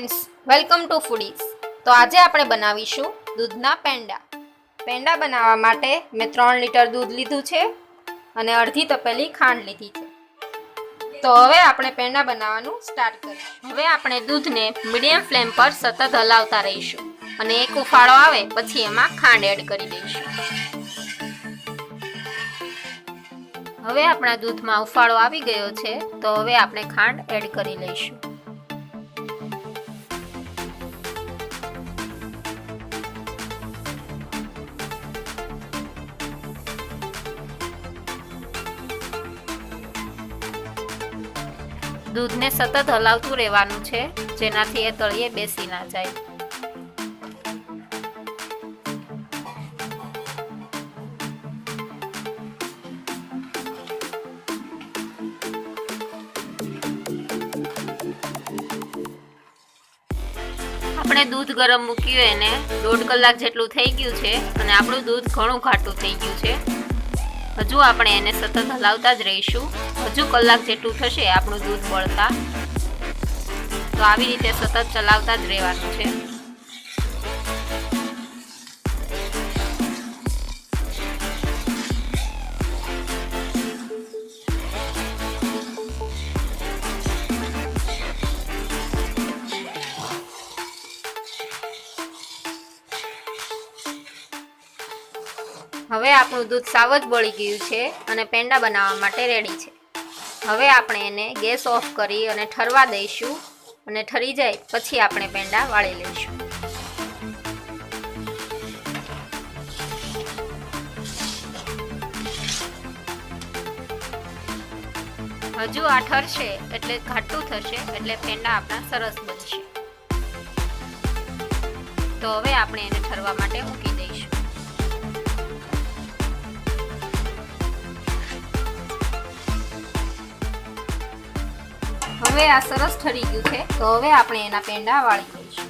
Friends welcome to foodies તો આજે આપણે બનાવીશું દૂધના પેંડા. પેંડા બનાવવા માટે મેં ત્રણ લીટર દૂધ લીધું છે અને અડધી તપેલી ખાંડ લીધી છે. તો હવે આપણે પેંડા બનાવવાનું સ્ટાર્ટ કરીશું. હવે આપણે દૂધને મીડિયમ ફ્લેમ પર સતત હલાવતા રહીશું અને એક ઉફાળો આવે પછી એમાં ખાંડ એડ કરી દઈશું. હવે આપણા દૂધમાં ઉફાળો આવી ગયો છે, તો હવે આપણે ખાંડ એડ કરી લઈશું. દૂધને સતત હલાવતું રહેવાનું છે, જેનાથી એ તળિયે બેસી ના જાય. આપણે દૂધ ગરમ મૂક્યું, એને દોઢ કલાક જેટલું થઈ ગયું છે, અને આપણું દૂધ ઘણું ઘાટું થઈ ગયું છે. હજુ આપણે એને સતત હલાવતા જ રહીશું. હજુ કલાક જેટલું થશે આપણું દૂધ બળતા. તો આવી રીતે સતત ચલાવતા જ રહેવાનું છે. હવે આપણું દૂધ સાવ જ બળી ગયું છે અને પેંડા બનાવવા માટે રેડી છે. હવે આપણે એને ગેસ ઓફ કરી અને ઠરવા દઈશું અને ઠરી જાય પછી આપણે પેંડા વાળી લઈશું. હજુ આ ઠરશે એટલે ઘાટું થશે એટલે પેંડા આપણા સરસ બનશે. તો હવે આપણે એને ઠરવા માટે મૂકી હવે આ સરસ ઠરી ગયું છે, તો હવે આપણે એના પેંડા વાળી લઈશું.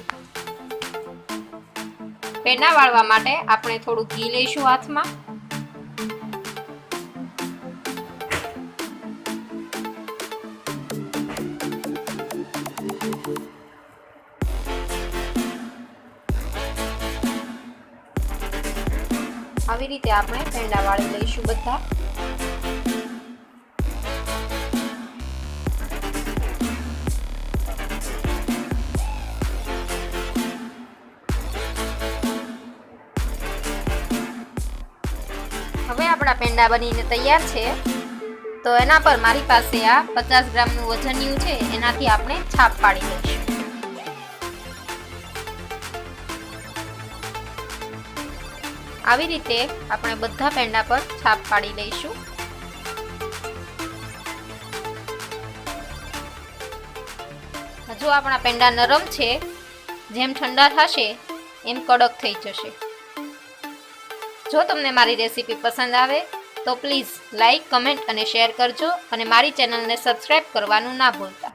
પેંડા વાળવા માટે આપણે થોડું ઘી લઈશું હાથમાં. આવી રીતે આપણે પેંડા વાળી લઈશું બધા. આપણા પેંડા બનીને તૈયાર છે. તો એના પર મારી પાસે આ પચાસ ગ્રામનું વજનિયું છે, એનાથી આપણે છાપ પાડી લઈશું. આવી રીતે આપણે બધા પેંડા પર છાપ પાડી લઈશું. હજુ આપણા પેંડા નરમ છે, જેમ ઠંડા થશે, એમ કડક થઈ જશે. જો તમને મારી રેસીપી પસંદ આવે, તો પ્લીઝ લાઈક, કમેન્ટ અને શેર કરજો અને મારી ચેનલને સબસ્ક્રાઈબ કરવાનું ના ભૂલતા.